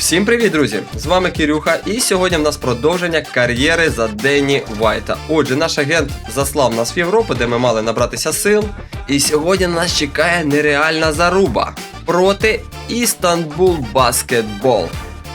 Всім привіт, друзі! З вами Кирюха, і сьогодні в нас продовження кар'єри за Денні Вайта. Отже, наш агент заслав нас в Європу, де ми мали набратися сил. І сьогодні нас чекає нереальна заруба проти Істанбул Баскетбол.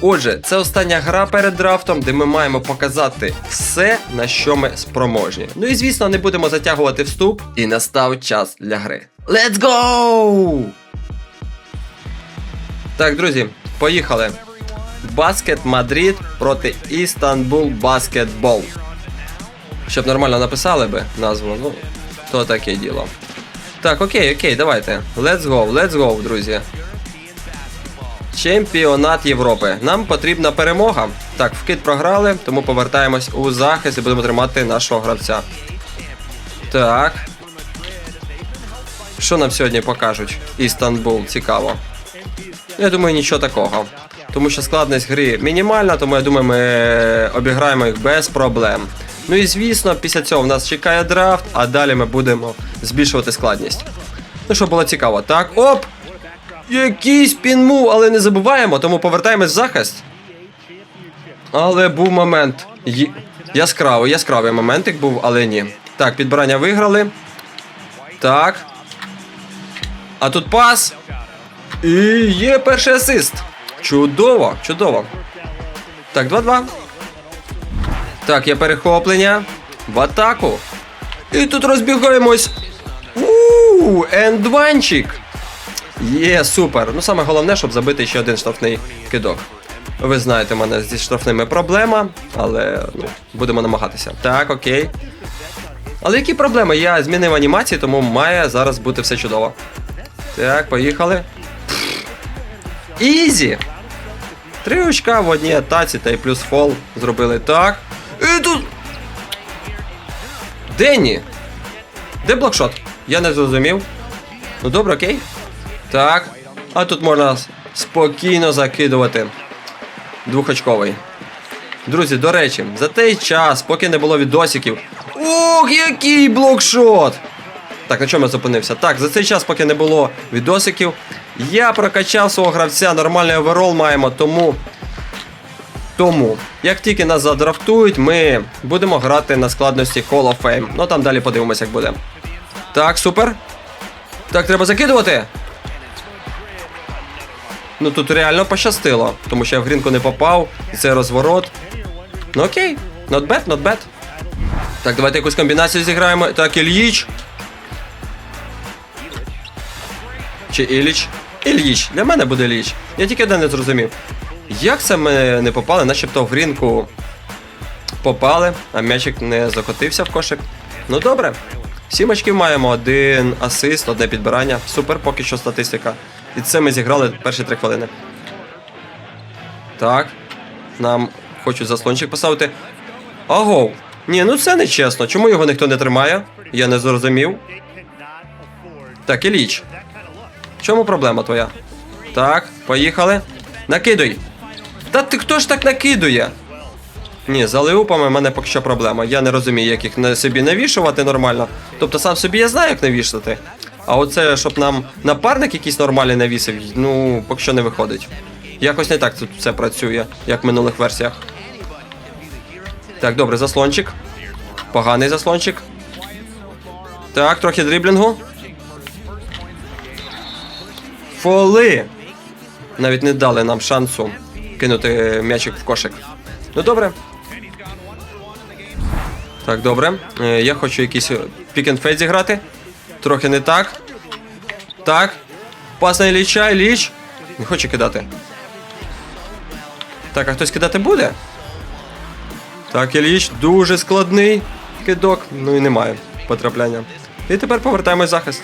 Отже, це остання гра перед драфтом, де ми маємо показати все, на що ми спроможні. Ну і звісно, не будемо затягувати вступ, і настав час для гри. Let's go! Так, друзі, поїхали. Баскет Мадрид проти Істанбул Баскетбол. Щоб нормально написали би назву, ну, то таке діло. Так, окей, окей, давайте. Let's go, let's go, друзі. Чемпіонат Європи. Нам потрібна перемога. Так, вкид програли, тому повертаємось у захист і будемо тримати нашого гравця. Так. Що нам сьогодні покажуть? Істанбул, цікаво. Я думаю, нічого такого. Тому що складність гри мінімальна, тому я думаю, ми обіграємо їх без проблем. Ну і звісно, після цього в нас чекає драфт, а далі ми будемо збільшувати складність. Ну, щоб було цікаво. Так, оп! Якийсь пінмув, але не забуваємо, тому повертаємось в захист. Але був момент. Є- Яскравий, яскравий моментик був, але ні. Так, підбирання виграли. Так. А тут пас. І є перший асист. Чудово, чудово. Так, 2-2. Так, є перехоплення. В атаку. І тут розбігаємось. Ууу, ендванчик. Є, супер. Ну, саме головне, щоб забити ще один штрафний кидок. Ви знаєте, в мене зі штрафними проблема, але ну, будемо намагатися. Так, окей. Але які проблеми? Я змінив анімації, тому має зараз бути все чудово. Так, поїхали. Ізі! Три очка в одній атаці та й плюс фол зробили так. І тут. Денні! Де блокшот? Я не зрозумів. Ну добре, окей. Так. А тут можна спокійно закидувати. Двохочковий. Друзі, до речі, за той час, поки не було відосиків. Ох, який блокшот! Так, на чому я зупинився? Так, за цей час, поки не було відосиків, я прокачав свого гравця, нормальний оверол маємо, тому. Тому, як тільки нас задрафтують, ми будемо грати на складності Call of Fame. Ну там далі подивимося, як буде. Так, супер. Так, треба закидувати. Ну тут реально пощастило, тому що я в грінку не попав, і це розворот. Ну окей, not bad, not bad. Так, давайте якусь комбінацію зіграємо. Так, Ільїч. Чи Іліч? Ільїч. Для мене буде Іліч. Я тільки один не зрозумів. Як це ми не попали, начебто в грінку попали, а м'ячик не закотився в кошик. Ну добре. Сім очків маємо, один асист, одне підбирання. Супер, поки що статистика. І це ми зіграли перші три хвилини. Так. Нам хочуть заслончик поставити. Аго! Ні, ну це не чесно. Чому його ніхто не тримає? Я не зрозумів. Так, Іліч. Чому проблема твоя? Так, поїхали. Накидуй. Та ти хто ж так накидує? Ні, з алеупами в мене поки що проблема. Я не розумію, як їх на собі навішувати нормально. Тобто сам собі я знаю, як навішати. А оце, щоб нам напарник якийсь нормальний навісив, ну, поки що не виходить. Якось не так тут все працює, як в минулих версіях. Так, добре, заслончик. Поганий заслончик. Так, трохи дріблінгу. Фоли! Навіть не дали нам шансу кинути м'ячик в кошик. Ну добре. Так, добре. Е, Я хочу якийсь пік-н-фейт зіграти. Трохи не так. Так. Пас на Ілліч. Не хоче кидати. Так, а хтось кидати буде? Так, Ілліч, дуже складний кидок. Ну і немає потрапляння. І тепер повертаємось захист.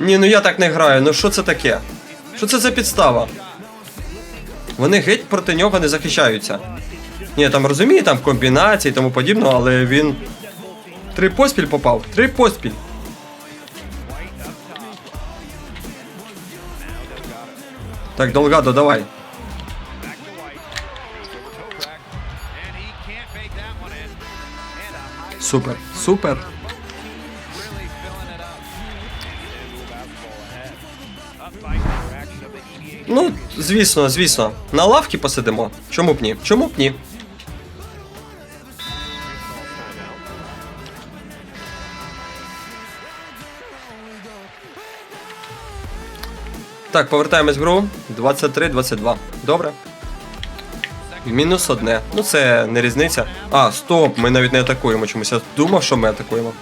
Ні, ну я так не граю. Ну що це таке? Що це за підстава? Вони геть проти нього не захищаються. Ні, там розумію, там комбінації і тому подібно, але він. Три поспіль попав. Три поспіль. Так, Долгадо, давай. Супер, супер. Ну, звісно, звісно. На лавці посидимо. Чому б ні? Чому б ні? Так, повертаємось в гру. 23-22. Добре. Мінус одне. Ну це не різниця. А, стоп, ми навіть не атакуємо чомусь. Я думав, що ми атакуємо.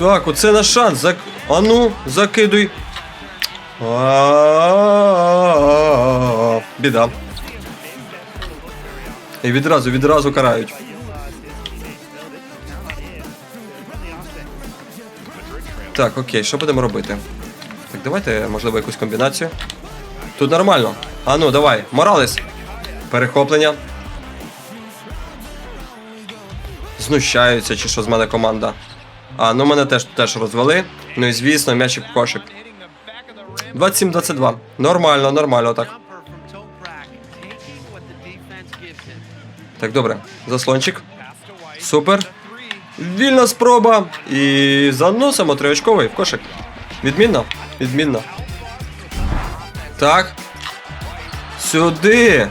Так, оце наш шанс. Зак... А ну, закидуй. А-а-а-а. Біда. І відразу, відразу карають. Так, окей, що будемо робити? Так, давайте, можливо, якусь комбінацію. Тут нормально. А ну, давай, Моралес. Перехоплення. Знущаються, чи що з мене команда. А, ну мене теж теж розвели. Ну і звісно, м'ячик в кошик. 27-22. Нормально, нормально так. Так, добре. Заслончик. Супер. Вільна спроба. І заносимо триочковий в кошик. Відмінно? Відмінно. Так. Сюди.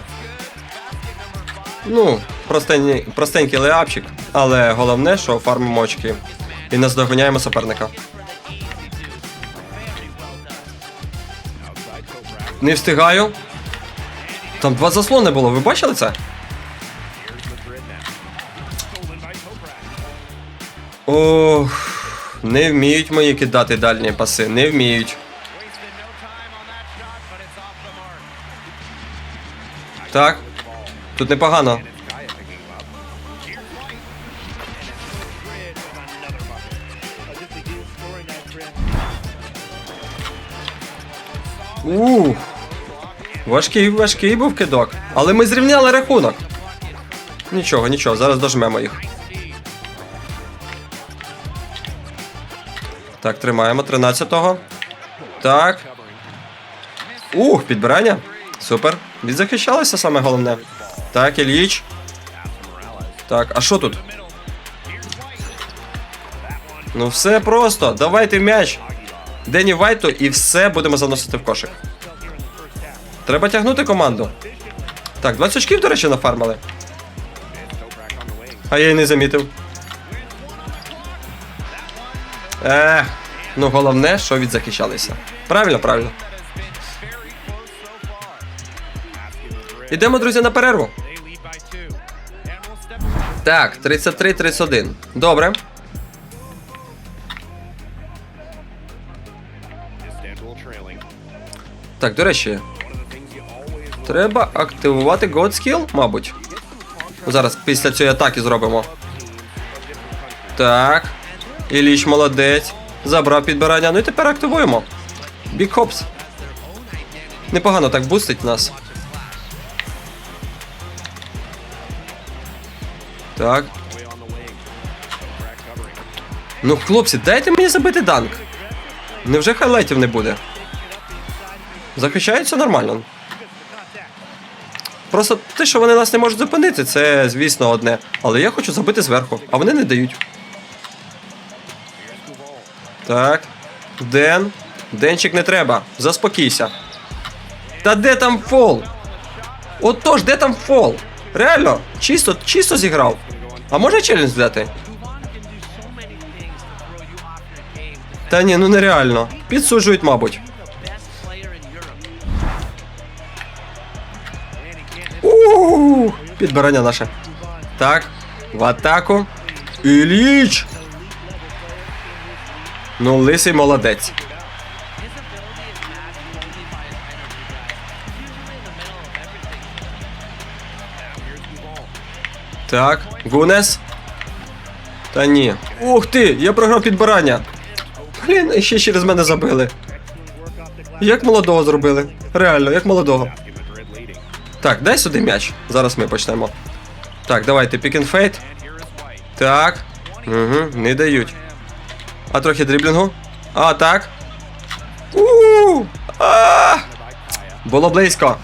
Ну, простенький, простенький леапчик, але головне, що фармимо очки. І наздоганяємо суперника. Не встигаю. Там два заслони було, ви бачили це? Ох, не вміють мої кидати дальні паси, не вміють. Так. Тут непогано. Ух. Важкий, важкий був кидок. Але ми зрівняли рахунок. Нічого, нічого, зараз дожмемо їх. Так, тримаємо 13-го. Так. Ух, підбирання. Супер. Відзахищалися саме головне. Так, Ільїч. Так, а що тут? Ну все просто. Давайте м'яч. Дені Вайту і все будемо заносити в кошик. Треба тягнути команду. Так, 20 очків, до речі, нафармили. А я й не замітив. Ех, ну головне, що відзахищалися. Правильно, правильно. Ідемо, друзі, на перерву. Так, 33-31. Добре. Так, до речі. Треба активувати God Skill, мабуть. Зараз після цієї атаки зробимо. Так. Іліч молодець. Забрав підбирання. Ну і тепер активуємо. Big Hops. Непогано так бустить нас. Так. Ну, хлопці, дайте мені забити данк. Невже хайлайтів не буде? Захищаються нормально. Просто те, що вони нас не можуть зупинити, це, звісно, одне. Але я хочу забити зверху, а вони не дають. Так. Ден. Денчик не треба. Заспокійся. Та де там фол? Отож, де там фол? Реально, чисто, чисто зіграв. А може челендж взяти? Та ні, ну нереально. Підсуджують, мабуть. Підбирання наше. Так, в атаку. Іліч! Ну, лисий молодець. Так, Гунес. Та ні. Ух ти! Я програв підбирання. Блін, ще через мене забили. Як молодого зробили? Реально, як молодого. Так, дай сюди м'яч. Зараз ми почнемо. Так, давайте пікінфейт. Так. Угу, не дають. А трохи дріблінгу. А, так. у а Було близько.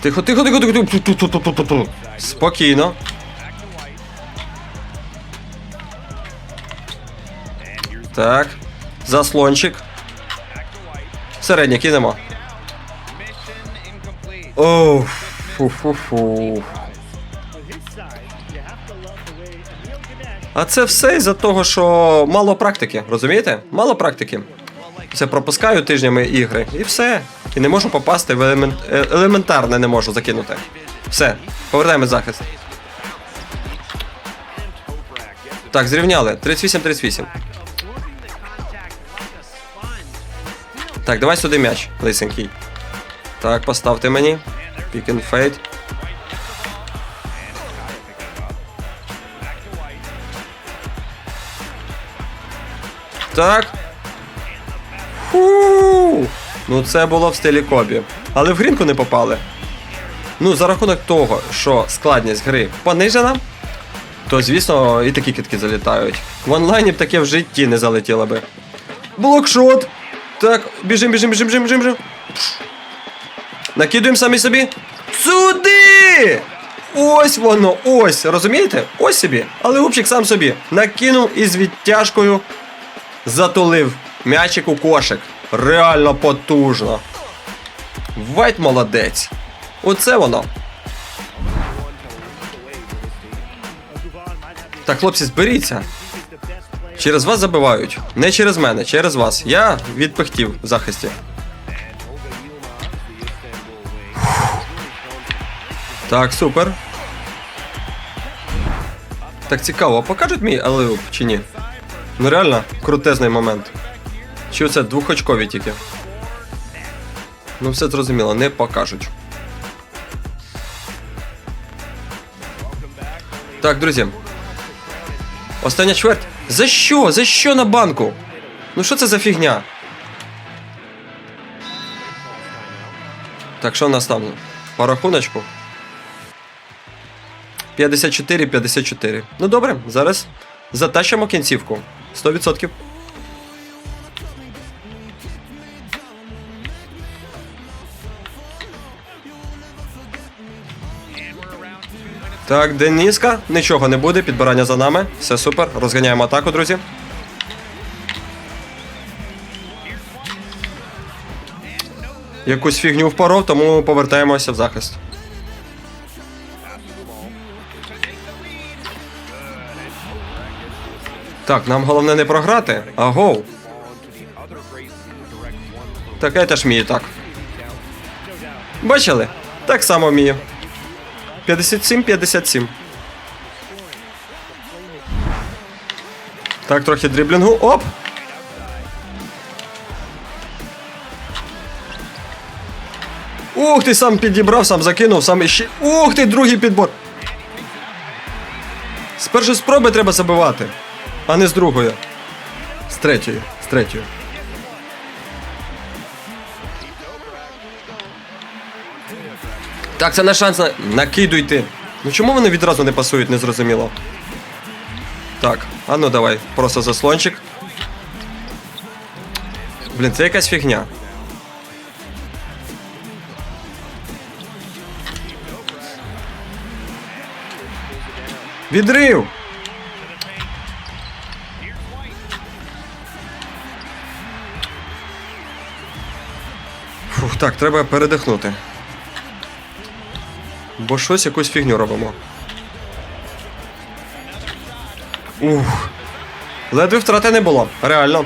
Тихо, тихо, тихо, тихо. Спокійно. Так. Заслончик. Середній кинемо. Оу. Фу-фу-фу. А це все із-за того, що мало практики, розумієте? Мало практики. Це пропускаю тижнями ігри і все. І не можу попасти в елемент... е- елементарне не можу закинути. Все, повертаємо захист. Так, зрівняли. 38-38. Так, давай сюди м'яч, лисенький. Так, поставте мені. Pick and fade. Так. Фу! Ну це було в стилі Кобі. Але в грінку не попали. Ну, за рахунок того, що складність гри понижена, то звісно і такі кітки залітають. В онлайні б таке в житті не залетіло би. Блокшот! Так, біжим, біжим, біжим, біжим, біжим. біжим. Накидуємо самі собі. Сюди! Ось воно, ось, розумієте? Ось собі. Але губчик сам собі. Накинув і з відтяжкою затулив м'ячик у кошик. Реально потужно. Вайт молодець. Оце воно. Так, хлопці, зберіться. Через вас забивають. Не через мене, через вас. Я відпихтів в захисті. Так, супер. Так цікаво, покажуть мій алеуп чи ні? Ну реально, крутезний момент. Чи оце двохочкові тільки? Ну, все зрозуміло, не покажуть. Так, друзі. Остання чверть. За що? За що на банку? Ну що це за фігня? Так, що в нас там? По рахуночку? 54-54. Ну добре, зараз затащимо кінцівку. 100%. Так, Дениска, нічого не буде, підбирання за нами. Все супер. Розганяємо атаку, друзі. Якусь фігню впоров, тому повертаємося в захист. Так, нам головне не програти, а гол. Так, я теж вмію так. Бачили? Так само вмію. 57-57. Так, трохи дріблінгу. Оп! Ух ти, сам підібрав, сам закинув, сам іще. Ух ти, другий підбор. З першої спроби треба забивати, а не з другої. З третьої. З третьої. Так, це наш шанс на. Накидуйте. Ну чому вони відразу не пасують, незрозуміло. Так, а ну давай, просто заслончик. Блін, це якась фігня. Відрив! Так, треба передихнути. Бо щось якусь фігню робимо. Ух. Ледве втрати не було. Реально.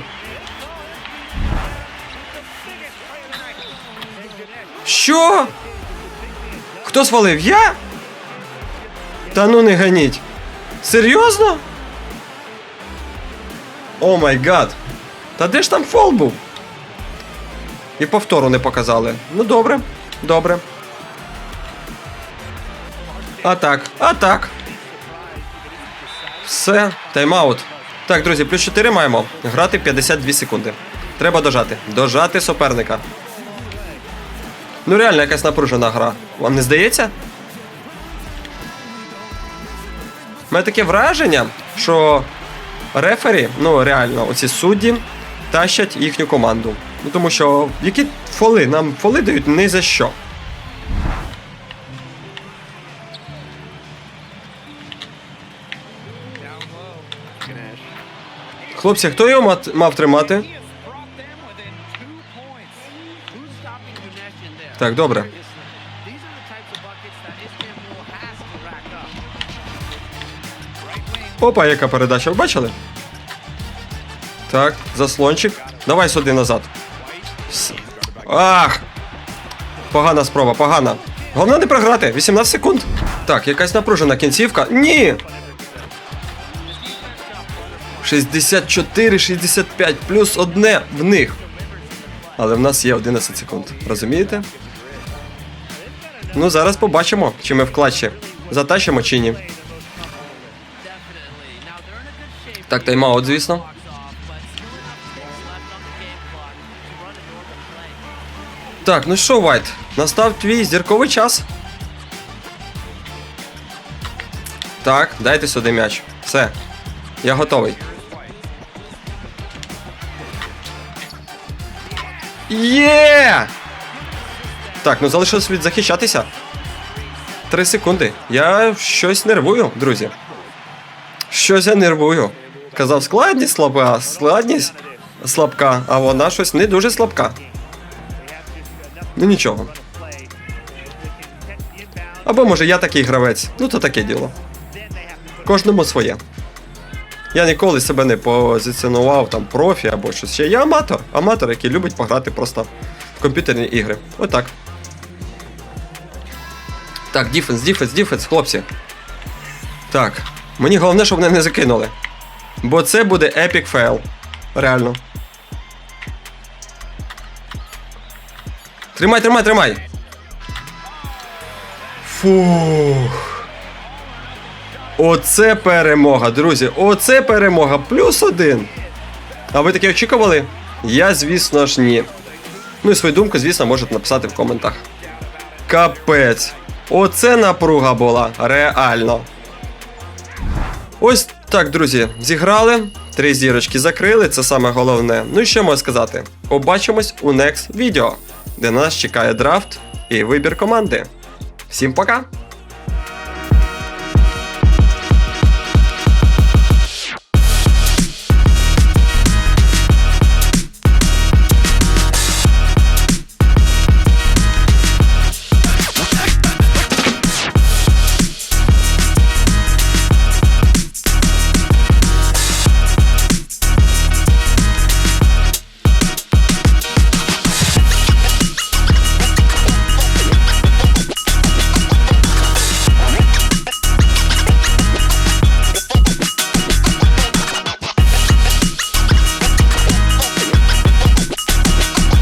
Що? Хто свалив? Я? Та ну не ганіть. Серйозно? О май гад. Та де ж там фол був? І повтору не показали. Ну добре, добре. А так, а так. Все, тайм-аут. Так, друзі, плюс 4 маємо. Грати 52 секунди. Треба дожати. Дожати суперника. Ну реально якась напружена гра. Вам не здається? У мене таке враження, що рефері, ну реально, оці судді тащать їхню команду. Ну тому що які фоли? Нам фоли дають ні за що. Хлопці, хто його мав тримати? Так, добре. Опа, яка передача, ви бачили? Так, заслончик. Давай сюди назад. Ах! Погана спроба, погана. Головне не програти. 18 секунд. Так, якась напружена кінцівка. Ні! 64-65 плюс одне в них. Але в нас є 11 секунд. Розумієте? Ну, зараз побачимо, чи ми в клатчі затащимо чи ні. Так, тайм-аут, звісно. Так, ну що, Вайт, настав твій зірковий час. Так, дайте сюди м'яч. Все. Я готовий. Є! Так, ну залишилось від захищатися. Три секунди. Я щось нервую, друзі. Щось я нервую. Казав, складність слаба, складність слабка, а вона щось не дуже слабка. Ну нічого. Або може я такий гравець. Ну то таке діло. Кожному своє. Я ніколи себе не позиціонував там профі або щось ще. Я аматор. Аматор, який любить пограти просто в комп'ютерні ігри. Отак. Так, діфенс, діфенс, діфенс, хлопці. Так. Мені головне, щоб вони не закинули. Бо це буде епік фейл. Реально. Тримай, тримай, тримай. Фух. Оце перемога, друзі. Оце перемога. Плюс один. А ви таке очікували? Я, звісно ж, ні. Ну і свою думку, звісно, можете написати в коментах. Капець. Оце напруга була. Реально. Ось так, друзі, зіграли. Три зірочки закрили, це саме головне. Ну і що можу сказати? Побачимось у next відео, де на нас чекає драфт і вибір команди. Всім пока!